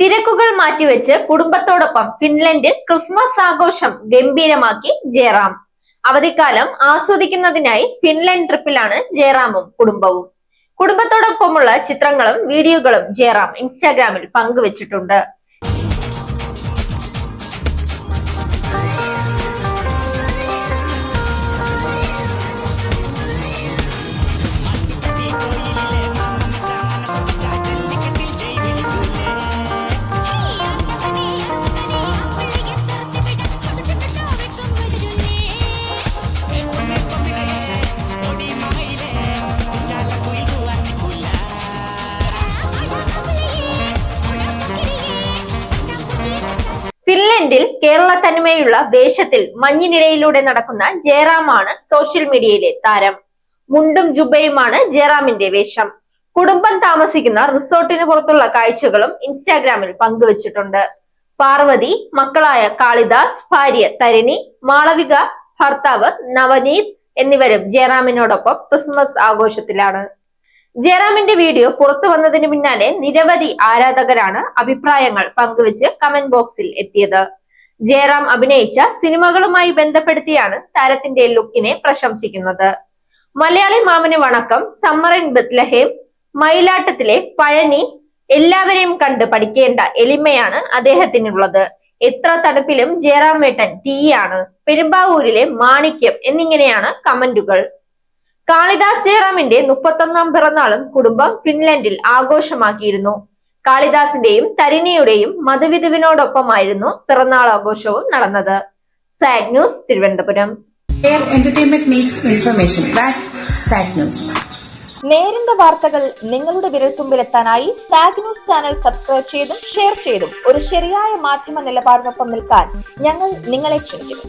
തിരക്കുകൾ മാറ്റിവെച്ച് കുടുംബത്തോടൊപ്പം ഫിൻലൻഡിൽ ക്രിസ്മസ് ആഘോഷം ഗംഭീരമാക്കി ജയറാം. അവധിക്കാലം ആസ്വദിക്കുന്നതിനായി ഫിൻലൻഡ് ട്രിപ്പിലാണ് ജയറാമും കുടുംബവും. കുടുംബത്തോടൊപ്പമുള്ള ചിത്രങ്ങളും വീഡിയോകളും ജയറാം ഇൻസ്റ്റാഗ്രാമിൽ പങ്കുവച്ചിട്ടുണ്ട്. ഫിൻലൻഡിൽ കേരള തനിമയുള്ള വേഷത്തിൽ മഞ്ഞിനിടയിലൂടെ നടക്കുന്ന ജയറാമാണ് സോഷ്യൽ മീഡിയയിലെ താരം. മുണ്ടും ജുബയുമാണ് ജയറാമിന്റെ വേഷം. കുടുംബം താമസിക്കുന്ന റിസോർട്ടിന് പുറത്തുള്ള കാഴ്ചകളും ഇൻസ്റ്റാഗ്രാമിൽ പങ്കുവച്ചിട്ടുണ്ട്. പാർവതി മക്കളായ കാളിദാസ് ഭാര്യ തരിണി മാളവിക ഭർത്താവ് നവനീത് എന്നിവരും ജയറാമിനോടൊപ്പം ക്രിസ്മസ് ആഘോഷത്തിലാണ്. ജയറാമിന്റെ വീഡിയോ പുറത്തു വന്നതിന് പിന്നാലെ നിരവധി ആരാധകരാണ് അഭിപ്രായങ്ങൾ പങ്കുവച്ച് കമന്റ് ബോക്സിൽ എത്തിയത്. ജയറാം അഭിനയിച്ച സിനിമകളുമായി ബന്ധപ്പെടുത്തിയാണ് താരത്തിന്റെ ലുക്കിനെ പ്രശംസിക്കുന്നത്. Malayali Mamanu Vanakkam summer in Bethlehem മയിലാട്ടത്തിലെ Palani എല്ലാവരെയും കണ്ട് പഠിക്കേണ്ട എളിമയാണ് അദ്ദേഹത്തിനുള്ളത്. എത്ര തണുപ്പിലും ജയറാം വേട്ടൻ തീയാണ്. പെരുമ്പാവൂരിലെ മാണിക്യം എന്നിങ്ങനെയാണ് കമന്റുകൾ. കാളിദാസ് ജയറാമിന്റെ മുപ്പത്തൊന്നാം പിറന്നാളും കുടുംബം ഫിൻലൻഡിൽ ആഘോഷമാക്കിയിരുന്നു കാളിദാസിന്റെയും തരിണിയുടെയും മതവിധുവിനോടൊപ്പമായിരുന്നു പിറന്നാൾ ആഘോഷവും നടന്നത് zag news Thiruvananthapuram Where entertainment meets information. That's Sad News. നേരിന്റെ വാർത്തകൾ നിങ്ങളുടെ വിരൽത്തുമ്പിലെത്താനായി സാഗ് ന്യൂസ് ചാനൽ സബ്സ്ക്രൈബ് ചെയ്തും ഷെയർ ചെയ്തും ഒരു ശരിയായ മാധ്യമ നിലപാടിനൊപ്പം നിൽക്കാൻ ഞങ്ങൾ നിങ്ങളെ ക്ഷണിക്കുന്നു